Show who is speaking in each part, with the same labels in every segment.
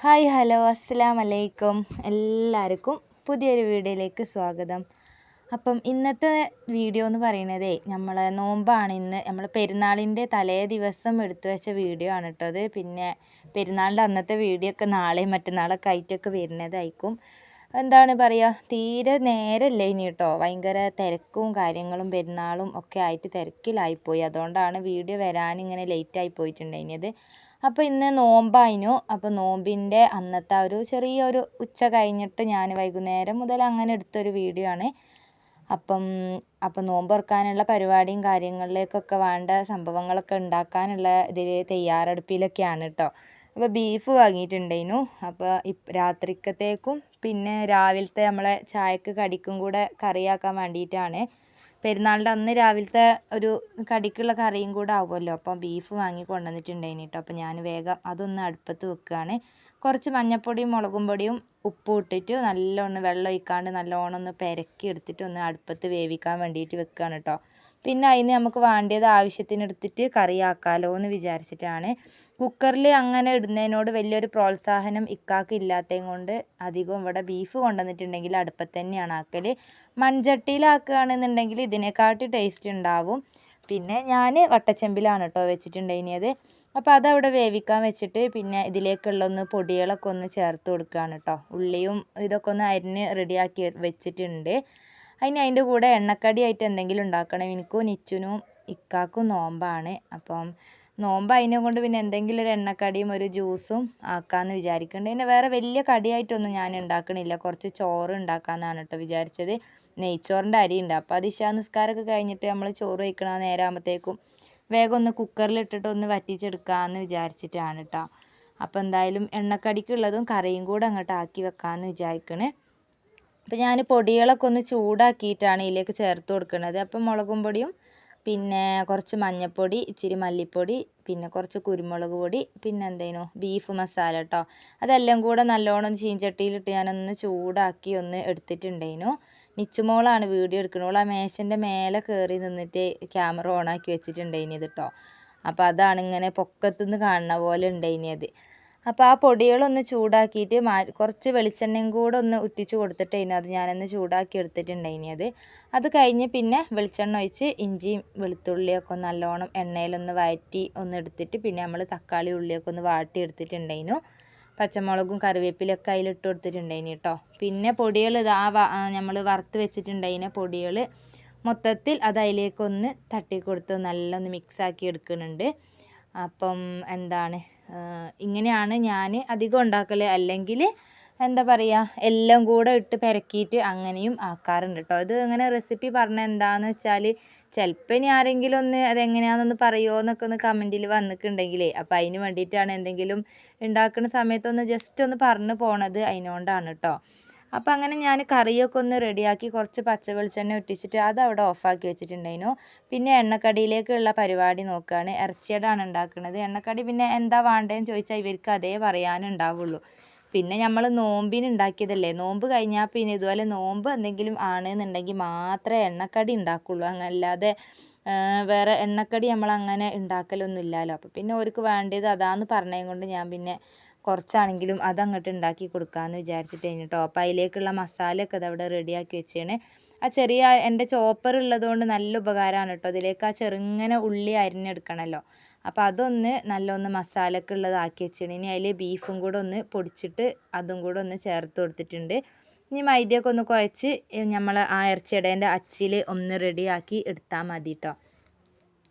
Speaker 1: Hi hello അസ്സാം അലൈക്കും എല്ലാവർക്കും പുതിയൊരു വീഡിയോയിലേക്ക് സ്വാഗതം. അപ്പം ഇന്നത്തെ വീഡിയോ എന്ന് പറയുന്നതേ നമ്മൾ നോമ്പാണ് ഇന്ന്. നമ്മൾ പെരുന്നാളിന്റെ തലേ ദിവസം എടുത്തു വെച്ച വീഡിയോ ആണ് കേട്ടോ അത്. പിന്നെ പെരുന്നാളിന്റെ അന്നത്തെ വീഡിയോ ഒക്കെ നാളെയും മറ്റന്നാളൊക്കെ ആയിട്ടൊക്കെ വരുന്നതായിരിക്കും. എന്താണ് പറയുക തീരെ നേരമല്ലേ ഇനി കേട്ടോ. ഭയങ്കര തിരക്കും കാര്യങ്ങളും പെരുന്നാളും ഒക്കെ ആയിട്ട് തിരക്കിലായിപ്പോയി. അതുകൊണ്ടാണ് വീഡിയോ വരാൻ ഇങ്ങനെ പോയിട്ടുണ്ടായിരുന്നത്. അപ്പോൾ ഇന്ന് നോമ്പായിനു. അപ്പോൾ നോമ്പിന്റെ അന്നത്തെ ഒരു ചെറിയൊരു ഉച്ച കഴിഞ്ഞിട്ട് ഞാൻ വൈകുന്നേരം മുതൽ അങ്ങനെ എടുത്തൊരു വീഡിയോ ആണ്. അപ്പം അപ്പം നോമ്പ് തുറക്കാനുള്ള പരിപാടിയും കാര്യങ്ങളിലേക്കൊക്കെ വേണ്ട സംഭവങ്ങളൊക്കെ ഉണ്ടാക്കാനുള്ള ഇതിൽ തയ്യാറെടുപ്പിലൊക്കെയാണ് കേട്ടോ അപ്പോൾ ബീഫ് വാങ്ങിയിട്ടുണ്ടായിരുന്നു അപ്പോൾ രാത്രിക്കത്തേക്കും പിന്നെ രാവിലത്തെ നമ്മളെ ചായക്ക് കടിക്കും കൂടെ കറിയാക്കാൻ വേണ്ടിയിട്ടാണ്. പെരുന്നാളിന്റെ അന്ന് രാവിലത്തെ ഒരു കടിക്കുള്ള കറിയും കൂടെ ആവുമല്ലോ. അപ്പം ബീഫ് വാങ്ങി കൊണ്ടുവന്നിട്ടുണ്ടായിന് കേട്ടോ അപ്പം ഞാൻ വേഗം അതൊന്ന് അടുപ്പത്ത് വെക്കുകയാണ് കുറച്ച് മഞ്ഞപ്പൊടിയും മുളകും പൊടിയും ഉപ്പും ഇട്ടിട്ട് നല്ലോണം വെള്ളം ഒഴിക്കാണ്ട് നല്ലോണം ഒന്ന് പെരക്കി എടുത്തിട്ട് ഒന്ന് അടുപ്പത്ത് വേവിക്കാൻ വേണ്ടിയിട്ട് വെക്കുകയാണ് കേട്ടോ പിന്നെ അതിന് നമുക്ക് വേണ്ടത് ആവശ്യത്തിന് എടുത്തിട്ട് കറിയാക്കാമല്ലോ എന്ന് വിചാരിച്ചിട്ടാണ്. കുക്കറിൽ അങ്ങനെ ഇടുന്നതിനോട് വലിയൊരു പ്രോത്സാഹനം ഇക്കാക്ക് ഇല്ലാത്തതും കൊണ്ട് അധികം ഇവിടെ ബീഫ് കൊണ്ടുവന്നിട്ടുണ്ടെങ്കിൽ അടുപ്പത്ത് തന്നെയാണ് ആക്കൽ മൺചട്ടിയിലാക്കുകയാണെന്നുണ്ടെങ്കിൽ ഇതിനെക്കാട്ടി ടേസ്റ്റ് ഉണ്ടാവും. പിന്നെ ഞാൻ വട്ടച്ചെമ്പിലാണ് കേട്ടോ വെച്ചിട്ടുണ്ടായിരുന്നത്. അപ്പോൾ അതവിടെ വേവിക്കാൻ വെച്ചിട്ട് പിന്നെ ഇതിലേക്കുള്ള ഒന്ന് പൊടികളൊക്കെ ഒന്ന് ചേർത്ത് കൊടുക്കുകയാണ് കേട്ടോ. ഉള്ളിയും ഇതൊക്കെ ഒന്ന് അരിഞ്ഞ് റെഡിയാക്കി വെച്ചിട്ടുണ്ട്. അതിന് അതിന്റെ കൂടെ എണ്ണക്കടി ആയിട്ട് എന്തെങ്കിലും ഉണ്ടാക്കണം. എനിക്കും നിച്ചുനും ഇക്കാക്കും നോമ്പാണ്. അപ്പം നോമ്പ് അതിനെ കൊണ്ട് പിന്നെ എന്തെങ്കിലും ഒരു എണ്ണക്കടിയും ഒരു ജ്യൂസും ആക്കാമെന്ന് വിചാരിക്കുന്നുണ്ട് പിന്നെ വേറെ വലിയ കടിയായിട്ടൊന്നും ഞാൻ ഉണ്ടാക്കണില്ല. കുറച്ച് ചോറ് ഉണ്ടാക്കാമെന്നാണ് കേട്ടോ വിചാരിച്ചത്. നെയ്ച്ചോറിന്റെ അരി ഉണ്ട്. അപ്പോൾ അത് ഇശാ നിസ്കാരമൊക്കെ കഴിഞ്ഞിട്ട് നമ്മൾ ചോറ് വയ്ക്കണ നേരമാകുമ്പോഴത്തേക്കും വേഗം ഒന്ന് കുക്കറിലിട്ടിട്ട് ഒന്ന് വറ്റിച്ചെടുക്കാമെന്ന് വിചാരിച്ചിട്ടാണ് കേട്ടോ. അപ്പോൾ എന്തായാലും എണ്ണക്കടിക്കുള്ളതും കറിയും കൂടെ അങ്ങോട്ട് ആക്കി വെക്കാമെന്ന് വിചാരിക്കണേ. അപ്പോൾ ഞാൻ പൊടികളൊക്കെ ഒന്ന് ചൂടാക്കിയിട്ടാണ് ഇതിലേക്ക് ചേർത്ത് കൊടുക്കുന്നത്. അപ്പം മുളകും പൊടിയും പിന്നെ കുറച്ച് മഞ്ഞൾപ്പൊടി ഇച്ചിരി മല്ലിപ്പൊടി പിന്നെ കുറച്ച് കുരുമുളക് പൊടി പിന്നെ എന്തേനു? ബീഫ് മസാല കേട്ടോ അതെല്ലാം കൂടെ നല്ലോണം ചീഞ്ചട്ടിയിലിട്ട് ഞാനൊന്ന് ചൂടാക്കി ഒന്ന് എടുത്തിട്ടുണ്ടേനു. നിച്ചുമോളാണ് വീഡിയോ എടുക്കുന്നത്. ആ മേശന്റെ മേലെ കയറി നിന്നിട്ട് ക്യാമറ ഓണാക്കി വെച്ചിട്ടുണ്ടായിനത് കേട്ടോ അപ്പോൾ അതാണ് ഇങ്ങനെ പൊക്കത്തുനിന്ന് കാണുന്ന പോലെ ഉണ്ടായിനത് അപ്പോൾ ആ പൊടികളൊന്ന് ചൂടാക്കിയിട്ട് മാ കുറച്ച് വെളിച്ചെണ്ണയും കൂടെ ഒന്ന് ഉറ്റിച്ച് കൊടുത്തിട്ടായിരുന്നു അത് ഞാനൊന്ന് ചൂടാക്കി എടുത്തിട്ടുണ്ടായിനി അത്. അത് കഴിഞ്ഞ് പിന്നെ വെളിച്ചെണ്ണ ഒഴിച്ച് ഇഞ്ചിയും വെളുത്തുള്ളിയൊക്കെ നല്ലോണം എണ്ണയിലൊന്ന് വഴറ്റി ഒന്ന് എടുത്തിട്ട് പിന്നെ നമ്മൾ തക്കാളി ഉള്ളിയൊക്കെ ഒന്ന് വാട്ടി എടുത്തിട്ടുണ്ടായിരുന്നു പച്ചമുളകും കറിവേപ്പിലൊക്കെ അതിലിട്ട് കൊടുത്തിട്ടുണ്ടായിനി കേട്ടോ പിന്നെ പൊടികൾ ഇതാ നമ്മൾ വറുത്ത് വെച്ചിട്ടുണ്ടായിനെ പൊടികൾ മൊത്തത്തിൽ അത് അതിലേക്കൊന്ന് തട്ടി കൊടുത്ത് നല്ല ഒന്ന് മിക്സാക്കി എടുക്കുന്നുണ്ട്. അപ്പം എന്താണ്? ഇങ്ങനെയാണ് ഞാൻ അധികം ഉണ്ടാക്കൽ അല്ലെങ്കിൽ എന്താ പറയുക എല്ലാം കൂടെ ഇട്ട് പെരക്കിയിട്ട് അങ്ങനെയും ആക്കാറുണ്ട് കേട്ടോ ഇത് ഇങ്ങനെ റെസിപ്പി പറഞ്ഞ എന്താണെന്ന് വെച്ചാൽ ചിലപ്പോൾ ഇനി ആരെങ്കിലും ഒന്ന് അതെങ്ങനെയാണെന്നൊന്ന് പറയുമോ എന്നൊക്കെ ഒന്ന് കമന്റിൽ വന്നിട്ടുണ്ടെങ്കിലേ. അപ്പോൾ അതിന് വേണ്ടിയിട്ടാണ് എന്തെങ്കിലും ഉണ്ടാക്കുന്ന സമയത്തൊന്ന് ജസ്റ്റ് ഒന്ന് പറഞ്ഞു പോണത് അതിനോണ്ടാണ് കേട്ടോ അപ്പോൾ അങ്ങനെ ഞാൻ കറിയൊക്കെ ഒന്ന് റെഡിയാക്കി കുറച്ച് പച്ച വെളിച്ചെണ്ണ ഒറ്റിച്ചിട്ട് അത് അവിടെ ഓഫാക്കി വെച്ചിട്ടുണ്ടായിരുന്നു. പിന്നെ എണ്ണക്കടിയിലേക്കുള്ള പരിപാടി നോക്കുകയാണ് ഇറച്ചിയടാണ് ഉണ്ടാക്കുന്നത് എണ്ണക്കടി പിന്നെ എന്താ വേണ്ടതെന്ന് ചോദിച്ചാൽ ഇവർക്ക് അതേ പറയാനുണ്ടാവുള്ളൂ. പിന്നെ നമ്മൾ നോമ്പിന് ഉണ്ടാക്കിയതല്ലേ? നോമ്പ് കഴിഞ്ഞാൽ പിന്നെ ഇതുപോലെ നോമ്പ് എന്തെങ്കിലും ആണെന്നുണ്ടെങ്കിൽ മാത്രമേ എണ്ണക്കടി ഉണ്ടാക്കുള്ളൂ. അങ്ങല്ലാതെ വേറെ എണ്ണക്കടി നമ്മൾ അങ്ങനെ ഉണ്ടാക്കലൊന്നും ഇല്ലല്ലോ അപ്പോൾ പിന്നെ അവർക്ക് വേണ്ടത് അതാന്ന് പറഞ്ഞതും കൊണ്ട് ഞാൻ പിന്നെ കുറച്ചാണെങ്കിലും അതങ്ങോട്ട് ഉണ്ടാക്കി കൊടുക്കാമെന്ന് വിചാരിച്ചിട്ട് കേട്ടോ അപ്പോൾ അതിലേക്കുള്ള മസാലയൊക്കെ അതവിടെ റെഡിയാക്കി വെച്ചാണ്. ആ ചെറിയ എന്റെ ചോപ്പർ ഉള്ളതുകൊണ്ട് നല്ല ഉപകാരമാണ് കേട്ടോ അതിലേക്ക് ആ ചെറുങ്ങനെ ഉള്ളി അരിഞ്ഞെടുക്കണമല്ലോ അപ്പോൾ അതൊന്ന് നല്ലൊന്ന് മസാലയൊക്കെ ഉള്ളതാക്കി വെച്ചാണ്. ഇനി അതിൽ ബീഫും കൂടെ ഒന്ന് പൊടിച്ചിട്ട് അതും കൂടെ ഒന്ന് ചേർത്ത് കൊടുത്തിട്ടുണ്ട്. ഇനി മൈദയൊക്കെ ഒന്ന് കുഴച്ച് നമ്മൾ ആ ഇറച്ചിയടേന്റെ അച്ചിൽ ഒന്ന് റെഡിയാക്കി എടുത്താൽ മതി കേട്ടോ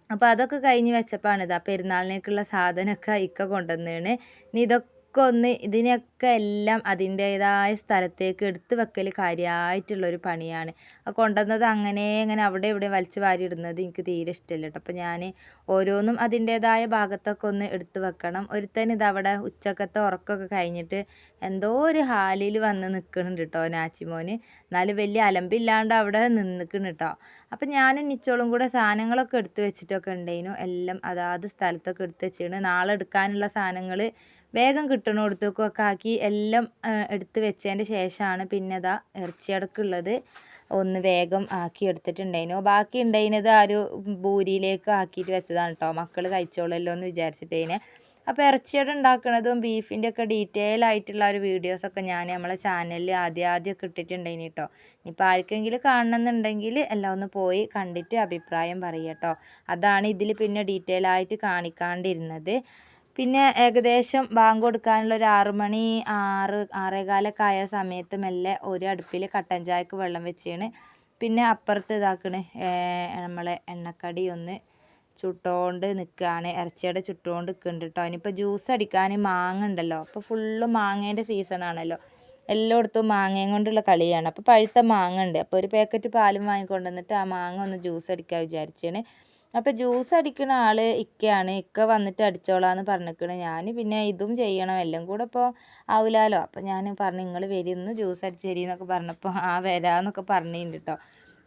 Speaker 1: അപ്പോൾ അതൊക്കെ കഴിഞ്ഞ് വെച്ചപ്പോഴാണ് ആ പെരുന്നാളിനേക്കുള്ള സാധനമൊക്കെ ഇക്ക കൊണ്ടുവന്നതാണ് ഇനി ഇതൊക്കെ ഒക്കെ ഒന്ന് ഇതിനൊക്കെ എല്ലാം അതിന്റേതായ സ്ഥലത്തേക്ക് എടുത്ത് വെക്കൽ കാര്യമായിട്ടുള്ളൊരു പണിയാണ്. കൊണ്ടുവന്നത് അങ്ങനെ ഇങ്ങനെ അവിടെ ഇവിടെ വലിച്ചു വാരി ഇടുന്നത് എനിക്ക് തീരെ ഇഷ്ടമല്ല കേട്ടോ. അപ്പോൾ ഞാൻ ഓരോന്നും അതിന്റേതായ ഭാഗത്തൊക്കെ ഒന്ന് എടുത്ത് വെക്കണം. ഒരുത്തൻ ഇതവിടെ ഉച്ചക്കത്തെ ഉറക്കമൊക്കെ കഴിഞ്ഞിട്ട് എന്തോ ഒരു ഹാലിൽ വന്ന് നിൽക്കുന്നുണ്ട് കേട്ടോ നാച്ചിമോന്. എന്നാലും വലിയ അലമ്പില്ലാണ്ട് അവിടെ നിന്നിക്കണം കേട്ടോ. അപ്പം ഞാനും നിച്ചോളും കൂടെ സാധനങ്ങളൊക്കെ എടുത്ത് വെച്ചിട്ടൊക്കെ ഉണ്ടായിരുന്നു എല്ലാം അതാത് സ്ഥലത്തൊക്കെ എടുത്ത് വെച്ചിട്ടുണ്ട് നാളെ എടുക്കാനുള്ള സാധനങ്ങൾ വേഗം കിട്ടണോടത്തൊക്കെ ആക്കി എല്ലാം എടുത്ത് വെച്ചതിന്റെ ശേഷമാണ് പിന്നെ ഇതാ ഇറച്ചിയടക്കുള്ളത് ഒന്ന് വേഗം ആക്കി എടുത്തിട്ടുണ്ടായിരുന്നു. ബാക്കി ഉണ്ടായിരുന്നത് ആ ഒരു ബൂരിയിലേക്ക് ആക്കിയിട്ട് വെച്ചതാണ് കേട്ടോ മക്കൾ കഴിച്ചോളല്ലോ എന്ന് വിചാരിച്ചിട്ടതിനെ അപ്പോൾ ഇറച്ചിയുടെ ഉണ്ടാക്കുന്നതും ബീഫിന്റെ ഒക്കെ ഡീറ്റെയിൽ ആയിട്ടുള്ള ഒരു വീഡിയോസൊക്കെ ഞാൻ നമ്മളെ ചാനലിൽ ആദ്യം ആദ്യമൊക്കെ ഇട്ടിട്ടുണ്ടായിന് കേട്ടോ ഇനിയിപ്പോൾ ആർക്കെങ്കിലും കാണണമെന്നുണ്ടെങ്കിൽ എല്ലാം ഒന്ന് പോയി കണ്ടിട്ട് അഭിപ്രായം പറയുക കേട്ടോ അതാണ് ഇതിൽ പിന്നെ ഡീറ്റെയിൽ ആയിട്ട് കാണിക്കാണ്ടിരുന്നത്. പിന്നെ ഏകദേശം ബാങ്ക് കൊടുക്കാനുള്ള ഒരു ആറ് മണി ആറ് ആറേകാലൊക്കെ ആയ സമയത്ത് മെല്ലെ ഒരു അടുപ്പിൽ കട്ടൻ ചായക്ക് വെള്ളം വെച്ചാണ്. പിന്നെ അപ്പുറത്ത് ഇതാക്കണ് നമ്മളെ എണ്ണക്കടി ഒന്ന് ചുട്ടോണ്ട് നിൽക്കുകയാണ് ഇറച്ചിയുടെ ചുട്ടുകൊണ്ട് നിൽക്കുന്നുണ്ട് കേട്ടോ ഇനിയിപ്പോൾ ജ്യൂസ് അടിക്കാൻ മാങ്ങ ഉണ്ടല്ലോ. അപ്പോൾ ഫുള്ള് മാങ്ങേന്റെ സീസണാണല്ലോ എല്ലായിടത്തും മാങ്ങയും കൊണ്ടുള്ള കളിയാണ്. അപ്പോൾ പഴുത്ത മാങ്ങ ഉണ്ട്. അപ്പോൾ ഒരു പാക്കറ്റ് പാലും വാങ്ങിക്കൊണ്ടുവന്നിട്ട് ആ മാങ്ങ ഒന്ന് ജ്യൂസ് അടിക്കാൻ വിചാരിച്ചാണ്. അപ്പോൾ ജ്യൂസ് അടിക്കുന്ന ആൾ ഇക്കയാണ്. ഇക്ക വന്നിട്ട് അടിച്ചോളാന്ന് പറഞ്ഞിരിക്കണ് ഞാൻ പിന്നെ ഇതും ചെയ്യണം. എല്ലാം കൂടെ ഇപ്പോൾ ആവില്ലാലോ അപ്പോൾ ഞാൻ പറഞ്ഞു നിങ്ങൾ വരുന്നു ജ്യൂസ് അടിച്ച് തരീന്നൊക്കെ പറഞ്ഞപ്പോൾ ആ വരാമെന്നൊക്കെ പറഞ്ഞിട്ടുണ്ട് കേട്ടോ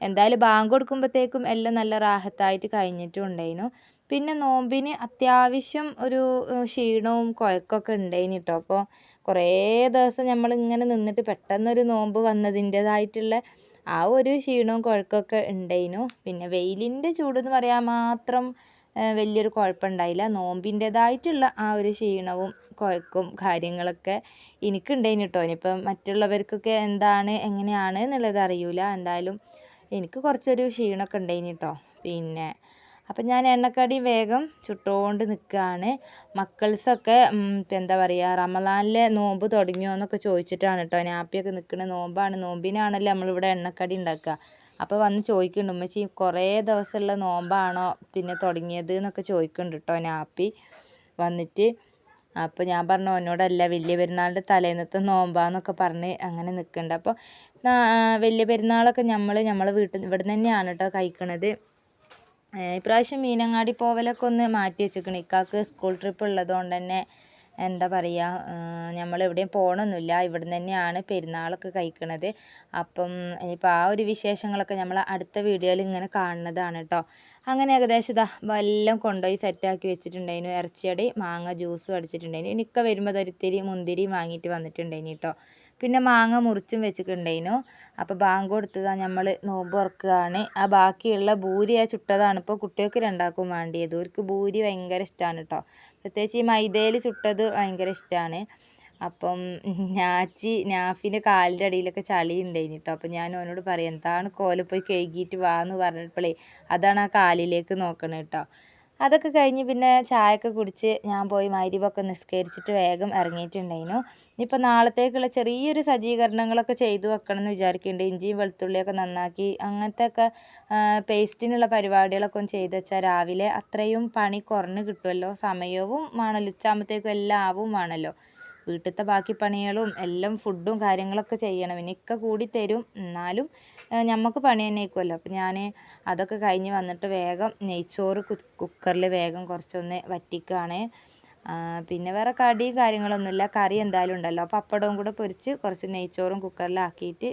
Speaker 1: എന്തായാലും ബാങ്ക് കൊടുക്കുമ്പോഴത്തേക്കും എല്ലാം നല്ല റാഹത്തായിട്ട് കഴിഞ്ഞിട്ടും ഉണ്ടായിരുന്നു പിന്നെ നോമ്പിന് അത്യാവശ്യം ഒരു ക്ഷീണവും കുഴക്കമൊക്കെ ഉണ്ടായിന് കേട്ടോ അപ്പോൾ കുറേ ദിവസം നമ്മളിങ്ങനെ നിന്നിട്ട് പെട്ടെന്നൊരു നോമ്പ് വന്നതിന്റെതായിട്ടുള്ള ആ ഒരു ക്ഷീണവും കുഴക്കമൊക്കെ ഉണ്ടായിരുന്നു പിന്നെ വെയിലിന്റെ ചൂടെന്ന് പറയാൻ മാത്രം വലിയൊരു കുഴപ്പമുണ്ടായില്ല നോമ്പിന്റെതായിട്ടുള്ള ആ ഒരു ക്ഷീണവും കുഴക്കും കാര്യങ്ങളൊക്കെ എനിക്കുണ്ടായിന് കേട്ടോ ഇനിയിപ്പം മറ്റുള്ളവർക്കൊക്കെ എന്താണ് എങ്ങനെയാണ് എന്നുള്ളത് അറിയില്ല എന്തായാലും എനിക്ക് കുറച്ചൊരു ക്ഷീണമൊക്കെ ഉണ്ടായിന് കേട്ടോ പിന്നെ അപ്പം ഞാൻ എണ്ണക്കടി വേഗം ചുട്ടുകൊണ്ട് നിൽക്കുകയാണ് മക്കൾസൊക്കെ എന്താ പറയുക റമദാനിലെ നോമ്പ് തുടങ്ങിയോ എന്നൊക്കെ ചോദിച്ചിട്ടാണ് കേട്ടോ നാപ്പിയൊക്കെ നിൽക്കുന്ന നോമ്പാണ്. നോമ്പിനാണല്ലോ നമ്മളിവിടെ എണ്ണക്കടി ഉണ്ടാക്കുക. അപ്പോൾ വന്ന് ചോദിക്കുന്നുണ്ട് ഉമ്മച്ചി കുറേ ദിവസമുള്ള നോമ്പാണോ പിന്നെ തുടങ്ങിയത്? എന്നൊക്കെ ചോദിക്കുന്നുണ്ട് കേട്ടോ നാപ്പി വന്നിട്ട്. അപ്പോൾ ഞാൻ പറഞ്ഞു എന്നോടല്ല വലിയ പെരുന്നാളിന്റെ തലേന്നത്തെ നോമ്പാന്നൊക്കെ പറഞ്ഞ് അങ്ങനെ നിൽക്കുന്നുണ്ട് അപ്പോൾ വലിയ പെരുന്നാളൊക്കെ നമ്മൾ നമ്മളെ വീട്ടിൽ ഇവിടെ നിന്ന് തന്നെയാണ് കേട്ടോ കഴിക്കണത്. ഇപ്രാവശ്യം മീനങ്ങാടി പോവലൊക്കെ ഒന്ന് മാറ്റി വെച്ചിരിക്കണ്. ഇക്കാക്ക് സ്കൂൾ ട്രിപ്പ് ഉള്ളത് കൊണ്ട് തന്നെ എന്താ പറയുക നമ്മൾ എവിടെയും പോകണമൊന്നുമില്ല ഇവിടെ തന്നെയാണ് പെരുന്നാളൊക്കെ കഴിക്കണത്. അപ്പം ഇനിയിപ്പോൾ ആ ഒരു വിശേഷങ്ങളൊക്കെ നമ്മൾ അടുത്ത വീഡിയോയിൽ ഇങ്ങനെ കാണുന്നതാണ് കേട്ടോ അങ്ങനെ ഏകദേശം ഇതാ എല്ലാം കൊണ്ടുപോയി സെറ്റാക്കി വെച്ചിട്ടുണ്ടായിരുന്നു ഇറച്ചിയടി മാങ്ങ ജ്യൂസും അടിച്ചിട്ടുണ്ടായിരുന്നു എനിക്ക വരുമ്പോൾ ഒരിത്തിരി മുന്തിരിയും വാങ്ങിയിട്ട് വന്നിട്ടുണ്ടായിരുന്നു കേട്ടോ പിന്നെ മാങ്ങ മുറിച്ചും വെച്ചിട്ടുണ്ടായിരുന്നു അപ്പോൾ ബാങ്ക് കൊടുത്തതാണ് നമ്മൾ നോമ്പ് തുറക്കുകയാണ്. ആ ബാക്കിയുള്ള ഭൂരി ആ ചുട്ടതാണ്. ഇപ്പോൾ കുട്ടികൾക്ക് രണ്ടാക്കും വേണ്ടിയത്. അവർക്ക് ഭൂരി ഭയങ്കര ഇഷ്ടമാണ് കേട്ടോ പ്രത്യേകിച്ച് ഈ മൈദയിൽ ചുട്ടത് ഭയങ്കര ഇഷ്ടമാണ് അപ്പം ഞാച്ചി നാഫിന്റെ കാലിന്റെ അടിയിലൊക്കെ ചളി ഉണ്ടായിന് കേട്ടോ അപ്പം ഞാൻ അവനോട് പറയും എന്താണ് കോല പോയി കഴുകിയിട്ട് വാ എന്ന് പറഞ്ഞപ്പോഴേ അതാണ് ആ കാലിലേക്ക് നോക്കണേ കേട്ടോ അതൊക്കെ കഴിഞ്ഞ് പിന്നെ ചായയൊക്കെ കുടിച്ച് ഞാൻ പോയി മൈരിവൊക്കെ നിസ്കരിച്ചിട്ട് വേഗം ഇറങ്ങിയിട്ടുണ്ടായിരുന്നു. ഇനിയിപ്പോൾ നാളത്തേക്കുള്ള ചെറിയൊരു സജ്ജീകരണങ്ങളൊക്കെ ചെയ്തു വെക്കണം എന്ന് വിചാരിക്കുന്നുണ്ട് ഇഞ്ചിയും വെളുത്തുള്ളിയൊക്കെ നന്നാക്കി അങ്ങനത്തെ ഒക്കെ പേസ്റ്റിനുള്ള പരിപാടികളൊക്കെ ഒന്ന് ചെയ്ത് വെച്ചാൽ രാവിലെ അത്രയും പണി കുറഞ്ഞ് കിട്ടുമല്ലോ സമയവും വേണമല്ലോ ഉച്ചാകുമ്പോഴത്തേക്കും എല്ലാം ആവും വേണമല്ലോ വീട്ടിലത്തെ ബാക്കി പണികളും എല്ലാം ഫുഡും കാര്യങ്ങളൊക്കെ ചെയ്യണം. ഇനിയൊക്കെ കൂടി തരും. എന്നാലും നമുക്ക് പണി തന്നെ ആയിരിക്കുമല്ലോ അപ്പം ഞാൻ അതൊക്കെ കഴിഞ്ഞ് വന്നിട്ട് വേഗം നെയ്ച്ചോറ് കുക്കറിൽ വേഗം കുറച്ചൊന്ന് വറ്റിക്കുകയാണ് പിന്നെ വേറെ കടിയും കാര്യങ്ങളൊന്നുമില്ല. കറി എന്തായാലും ഉണ്ടല്ലോ. പപ്പടവും കൂടെ പൊരിച്ച് കുറച്ച് നെയ്ച്ചോറും കുക്കറിലാക്കിയിട്ട്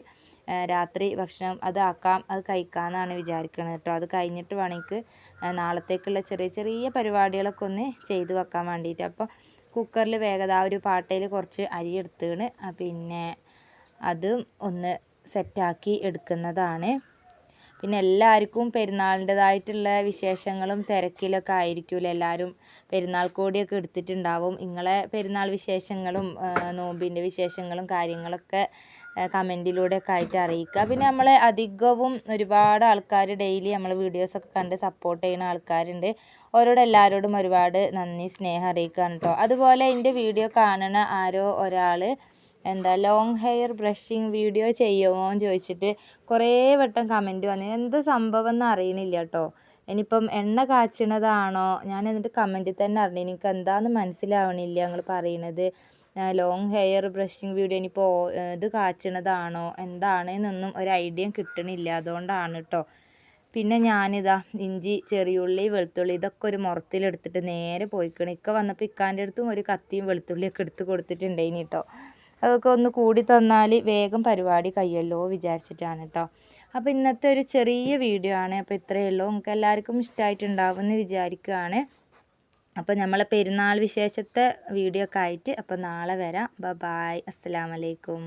Speaker 1: രാത്രി ഭക്ഷണം അത് ആക്കാം അത് കഴിക്കാമെന്നാണ് വിചാരിക്കുന്നത് കേട്ടോ. അത് കഴിഞ്ഞിട്ട് വേണമെങ്കിൽ നാളത്തേക്കുള്ള ചെറിയ ചെറിയ പരിപാടികളൊക്കെ ഒന്ന് ചെയ്തു വെക്കാൻ വേണ്ടിയിട്ട്. അപ്പോൾ കുക്കറിൽ വേഗത ആ ഒരു പാട്ടയിൽ കുറച്ച് അരി എടുത്തുകണ് പിന്നെ അതും ഒന്ന് സെറ്റാക്കി എടുക്കുന്നതാണ്. പിന്നെ എല്ലാവർക്കും പെരുന്നാളിന്റെതായിട്ടുള്ള വിശേഷങ്ങളും തിരക്കിലൊക്കെ ആയിരിക്കുമല്ലോ എല്ലാവരും പെരുന്നാൾ കോടിയൊക്കെ എടുത്തിട്ടുണ്ടാവും. നിങ്ങളെ പെരുന്നാൾ വിശേഷങ്ങളും നോമ്പിന്റെ വിശേഷങ്ങളും കാര്യങ്ങളൊക്കെ കമന്റിലൂടെയൊക്കെ ആയിട്ട് അറിയിക്കുക. പിന്നെ നമ്മളെ അധികവും ഒരുപാട് ആൾക്കാർ ഡെയിലി നമ്മൾ വീഡിയോസൊക്കെ കണ്ട് സപ്പോർട്ട് ചെയ്യുന്ന ആൾക്കാരുണ്ട്. അവരോട് എല്ലാവരോടും ഒരുപാട് നന്ദി സ്നേഹം അറിയിക്കുകയാണ് കേട്ടോ അതുപോലെ എന്റെ വീഡിയോ കാണുന്ന ആരോ ഒരാൾ എന്താ ലോങ് ഹെയർ ബ്രഷിങ് വീഡിയോ ചെയ്യുമോ എന്ന് ചോദിച്ചിട്ട് കുറേ വട്ടം കമന്റ് വന്നു. എന്ത് സംഭവം എന്ന് അറിയണില്ല കേട്ടോ ഇനിയിപ്പം എണ്ണ കാച്ചണതാണോ? ഞാൻ എന്നിട്ട് കമന്റിൽ തന്നെ അറിഞ്ഞു. എനിക്ക് എന്താണെന്ന് മനസ്സിലാവണില്ല നിങ്ങൾ പറയണത്. ലോങ് ഹെയർ ബ്രഷിങ് വീഡിയോ ഇനിയിപ്പോൾ ഇത് കാച്ചണതാണോ? എന്താണെന്നൊന്നും ഒരു ഐഡിയ കിട്ടണില്ല. അതുകൊണ്ടാണ് കേട്ടോ പിന്നെ ഞാനിതാ ഇഞ്ചി ചെറിയുള്ളി വെളുത്തുള്ളി ഇതൊക്കെ ഒരു മുറത്തിലെടുത്തിട്ട് നേരെ പോയിക്കണം. ഇക്ക വന്നപ്പോൾ ഇക്കാന്റെ അടുത്തും ഒരു കത്തിയും വെളുത്തുള്ളിയൊക്കെ എടുത്ത് കൊടുത്തിട്ടുണ്ടായിനി കേട്ടോ അതൊക്കെ ഒന്ന് കൂടി തന്നാൽ വേഗം പരിപാടി കഴിയുമല്ലോ വിചാരിച്ചിട്ടാണ് കേട്ടോ അപ്പോൾ ഇന്നത്തെ ഒരു ചെറിയ വീഡിയോ ആണ്. അപ്പോൾ ഇത്രയേ ഉള്ളൂ. നമുക്ക് എല്ലാവർക്കും ഇഷ്ടമായിട്ടുണ്ടാവും എന്ന് വിചാരിക്കുകയാണ്. അപ്പോൾ നമ്മളെ പെരുന്നാൾ വിശേഷത്തെ വീഡിയോ ഒക്കെ ആയിട്ട് അപ്പോൾ നാളെ വരാം. ബ ബായ്. അസ്സാം വലൈക്കും